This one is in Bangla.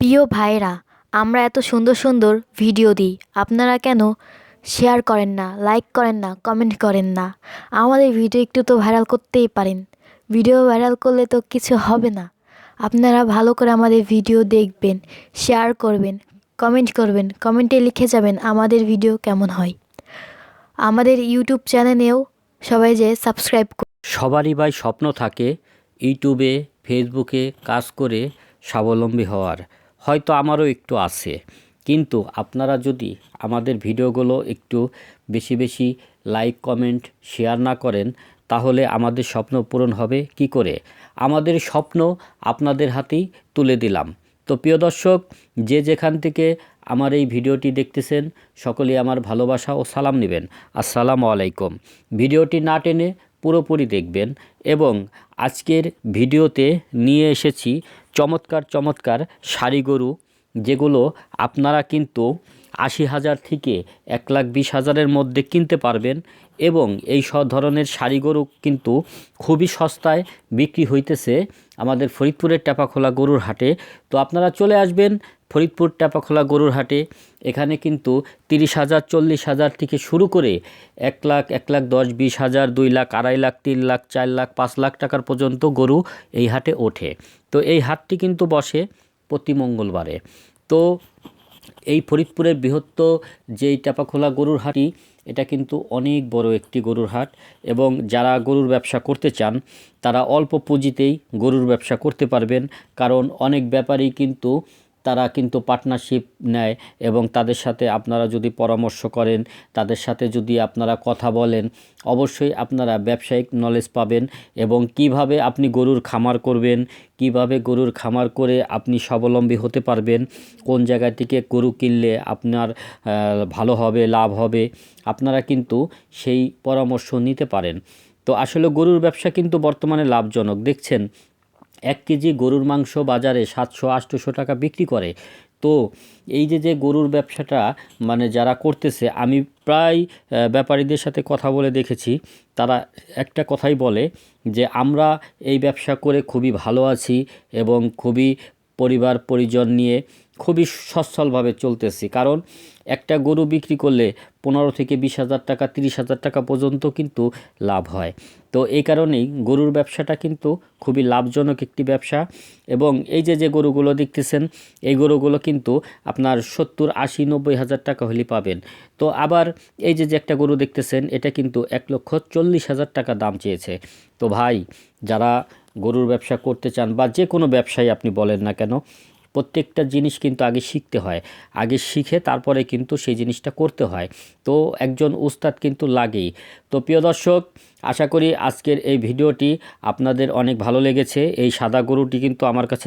প্রিয় ভাইরা আমরা এত সুন্দর সুন্দর ভিডিও দিই। আপনারা কেন শেয়ার করেন না লাইক করেন না কমেন্ট করেন না? আমাদের ভিডিও একটু তো ভাইরাল করতেই পারেন। ভিডিও ভাইরাল করলে তো কিছু হবে না। আপনারা ভালো করে আমাদের ভিডিও দেখবেন শেয়ার করবেন কমেন্ট করবেন কমেন্টে লিখে যাবেন আমাদের ভিডিও কেমন হয়। আমাদের ইউটিউব চ্যানেলেও সবাই যে সাবস্ক্রাইব সবারই ভাই স্বপ্ন থাকে ইউটিউবে ফেসবুকে কাজ করে স্বাবলম্বী হওয়ার। হয়তো আমারও একটু আছে। কিন্তু আপনারা যদি আমাদের ভিডিওগুলো একটু বেশি বেশি লাইক, কমেন্ট, শেয়ার না করেন, তাহলে আমাদের স্বপ্ন পূরণ হবে কি করে? আমাদের স্বপ্ন আপনাদের হাতেই তুলে দিলাম। তো প্রিয় দর্শক, যে যেখান থেকে আমার এই ভিডিওটি দেখতেছেন, সকলেই আমার ভালোবাসা ও সালাম নেবেন। আসসালামু আলাইকুম। ভিডিওটি না টেনে পুরোপুরি দেখবেন এবং আজকের ভিডিওতে নিয়ে এসেছি চমৎকার চমৎকার শাড়ি গরু যেগুলো আপনারা কিন্তু আশি হাজার থেকে এক লাখ বিশ হাজারের মধ্যে কিনতে পারবেন এবং এই সব ধরনের শাড়ি গরু কিন্তু খুবই সস্তায় বিক্রি হইতেছে আমাদের ফরিদপুরের টাপাখোলা গরুর হাটে। তো আপনারা চলে আসবেন ফরিদপুর টাপাখোলা গরুর হাটে। এখানে কিন্তু তিরিশ হাজার, চল্লিশ হাজার থেকে শুরু করে এক লাখ এক লাখ দশ, বিশ হাজার, দুই লাখ, আড়াই লাখ, তিন লাখ, চার লাখ, পাঁচ লাখ টাকার পর্যন্ত গরু এই হাটে ওঠে। তো এই হাটটি কিন্তু বসে প্রতি মঙ্গলবারে। তো এই ফরিদপুরের বৃহত্তর যেই টাপাখোলা গরুর হাটই এটা কিন্তু অনেক বড় একটি গরুর হাট এবং যারা গরুর ব্যবসা করতে চান, তারা অল্প পুঁজিতেই গরুর ব্যবসা করতে পারবেন। কারণ অনেক ব্যাপারী কিন্তু তারা কিন্তু পার্টনারশিপ নেয় এবং তাদের সাথে আপনারা যদি পরামর্শ করেন, তাদের সাথে যদি আপনারা কথা বলেন, অবশ্যই আপনারা ব্যবসায়িক নলেজ পাবেন এবং কীভাবে আপনি গরুর খামার করবেন, কীভাবে গরুর খামার করে আপনি স্বাবলম্বী হতে পারবেন, কোন জায়গা থেকে গরু কিনলে আপনার ভালো হবে, লাভ হবে, আপনারা কিন্তু সেই পরামর্শ নিতে পারেন। তো আসলে গরুর ব্যবসা কিন্তু বর্তমানে লাভজনক। দেখছেন এক কেজি গরুর মাংস বাজারে সাতশো আটশোশো টাকা বিক্রি করে। তো এই যে যে গরুর ব্যবসাটা মানে যারা করতেছে, আমি প্রায় ব্যাপারীদের সাথে কথা বলে দেখেছি। তারা একটা কথাই বলে যে, আমরা এই ব্যবসা করে খুবই ভালো আছি এবং খুবই পরিবার, পরিজন নিয়ে খুবই সচ্ছলভাবে চলতেছি। কারণ একটা গরু বিক্রি করলে পনেরো থেকে বিশ হাজার টাকা, তিরিশ হাজার টাকা পর্যন্ত কিন্তু লাভ হয়। তো এই কারণেই গরুর ব্যবসাটা কিন্তু খুবই লাভজনক একটি ব্যবসা এবং এই যে যে গরুগুলো দেখতেছেন, এই গরুগুলো কিন্তু আপনার সত্তর, আশি, নব্বই হাজার টাকা হলে পাবেন। তো আবার এই যে যে একটা গরু দেখতেছেন, এটা কিন্তু এক লক্ষ চল্লিশ হাজার টাকা দাম চেয়েছে। তো ভাই, যারা গরুর ব্যবসা করতে চান বা যে কোনো ব্যবসায়ী আপনি বলেন না কেন, প্রত্যেকটা জিনিস কিন্তু আগে শিখতে হয়। আগে শিখে তারপরে কিন্তু সেই জিনিসটা করতে হয়। তো একজন উস্তাদ কিন্তু লাগেই। তো প্রিয় দর্শক, আশা করি আজকের এই ভিডিওটি আপনাদের অনেক ভালো লেগেছে। এই সাদা গরুটি কিন্তু আমার কাছে